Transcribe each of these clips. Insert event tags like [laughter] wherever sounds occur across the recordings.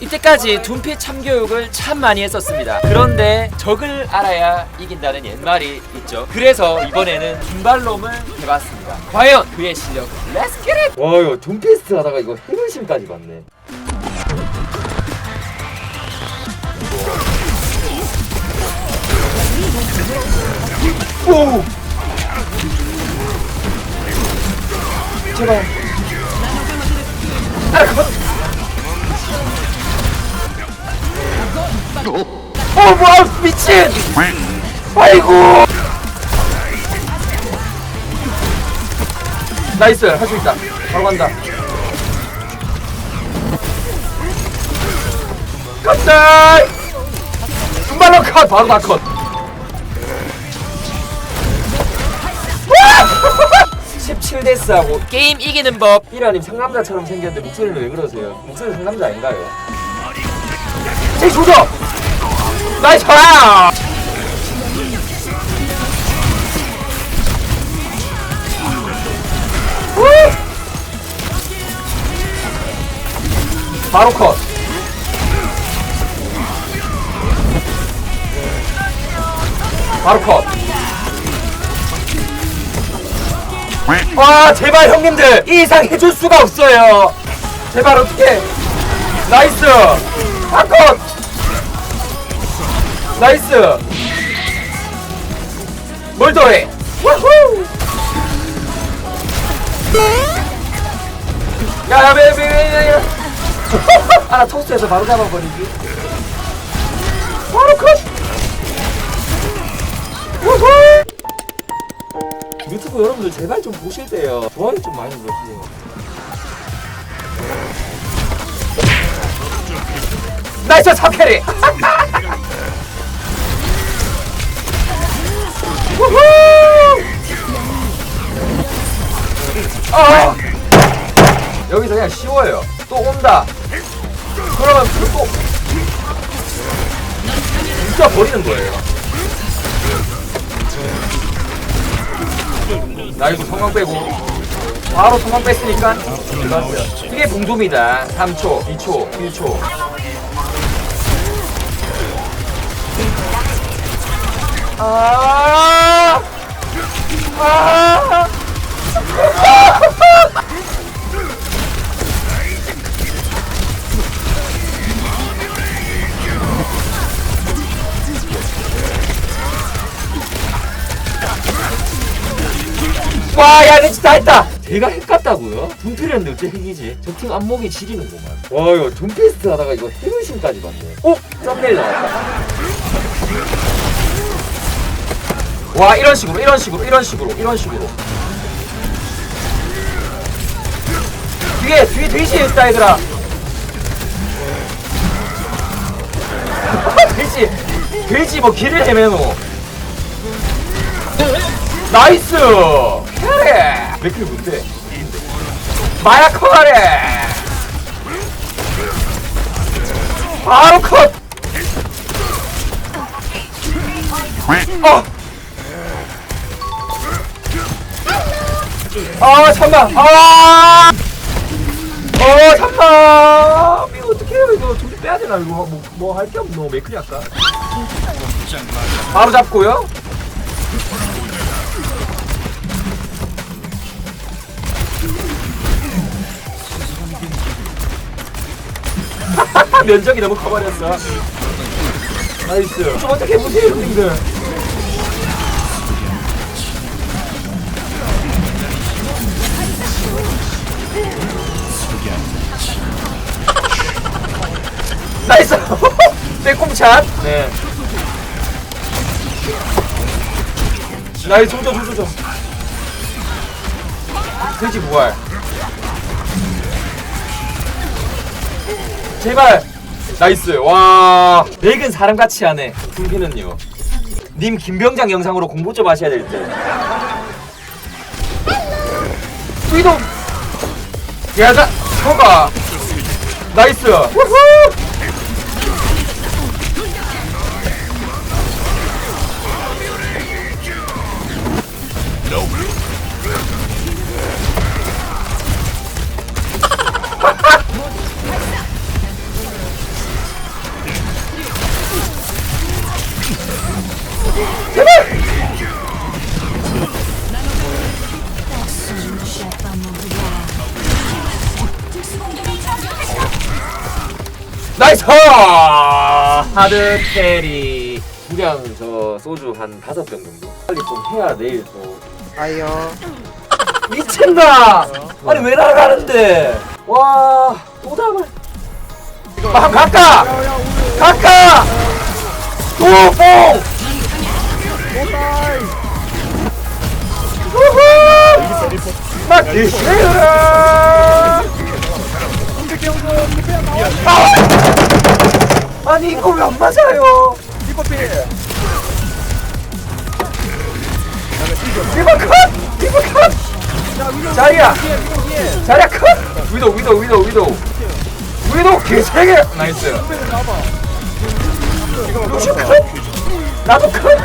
이때까지 둔피 참교육을 참 많이 했었습니다. 그런데 적을 알아야 이긴다는 옛말이 있죠. 그래서 이번에는 김발롬을 해봤습니다. 과연 그의 실력 Let's get it! 와 이거 돈피스트 하다가 이거 해물심까지 봤네 오! 제발 아그 미친 아이고. 나이스 할 수 있다. 바로 간다. 간다! 금발로 컷 바로 다컷. 17데스하고. [laughs] 게임 이기는 법. 이라님 상남자처럼 생겼는데 목소리는 왜 그러세요? 목소리 상남자 아닌가요? 제 조져! 나이스! 아! 후! 바로 컷! 바로 컷! 와 제발 형님들 이 이상 해줄 수가 없어요 제발 어떻게 나이스 한 컷 나이스. 뭘 더해 와후. 야야 베베베 [laughs] 하나 토스트해서 바로 잡아버리기 바로 컷. 우후. 유튜브 여러분들 제발 좀 보실 때요. 좋아요 좀 많이 눌러주세요. 나이스 3캐리 [laughs] 버리는 거예요. 나이스 성광 빼고. 바로 성광 뺐으니까. 이게 봉돔이다. 3초 2초 1초. 아! 아! 와, 야, 레치 다 했다! 제가 핵 같다고요? 둠피랬는데 어째 핵이지? 저 팀 안목이 지리는구만. 와, 이거 둠피스트 하다가 이거 핵의심까지 봤네. 어? 썸네일 나왔다. 와, 이런 식으로, 이런 식으로, 이런 식으로, 이런 식으로. 뒤에, 뒤에 돼지 있다, 얘들아. 돼지, 돼지 뭐 길을 헤매노. 나이스! 맥클 뭔데? 마야 커가래! 바로 컷! 어! 아, 잠만! 아! 어, 잠만! 이거 어떡해요, 이거. 좀 빼야 되나, 이거. 뭐, 뭐 할 게 없노. 맥클이 할까? 바로 잡고요. 면적이 너무 커버렸어. 나이스. 좀 어떻게 보세요, 형님들. 나이스. [laughs] 빼꼼찬. 네. 나이스, 조져, 조져, 조져. 돼지 부활. 제발 나이스. 와. 맥은 사람같이 하네 불기는요. 님 김병장 영상으로 공부 좀 하셔야 될듯. 이동. 야자 서가. 나이스. 우후 나이스! 하드 캐리. 그냥 저 소주 한 다섯 병 정도? 빨리 좀 해야 내일 또. 아이요. 미친다! 아니 왜 날아가는데? 와 또 담을. 아 가까 가까 도봉 우후! 막기세라 아니 이거 왜 안 맞아요 리버 컷! 리버 컷! 자리야! 자리야 컷! 위도 위도 위도 위도 위도 개세게! 나이스 루시 컷! 나도 컷!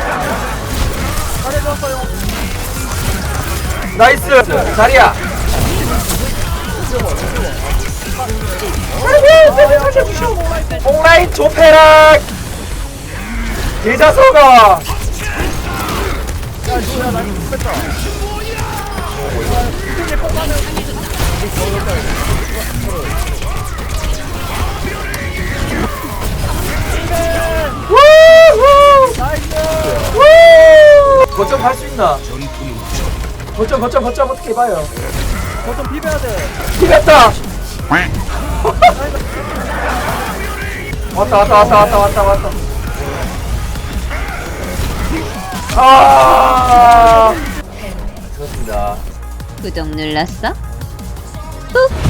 나이스! 자리야! 온라인 조페락! 계좌서가! 거점 갈수 있나? 거점 거점 거점 어떻게 봐요? 저좀 비벼야 돼. 이겼다! 왔다 왔다 왔다 왔다 왔다 왔다 아 좋습니다 구독 눌렀어? 꾹!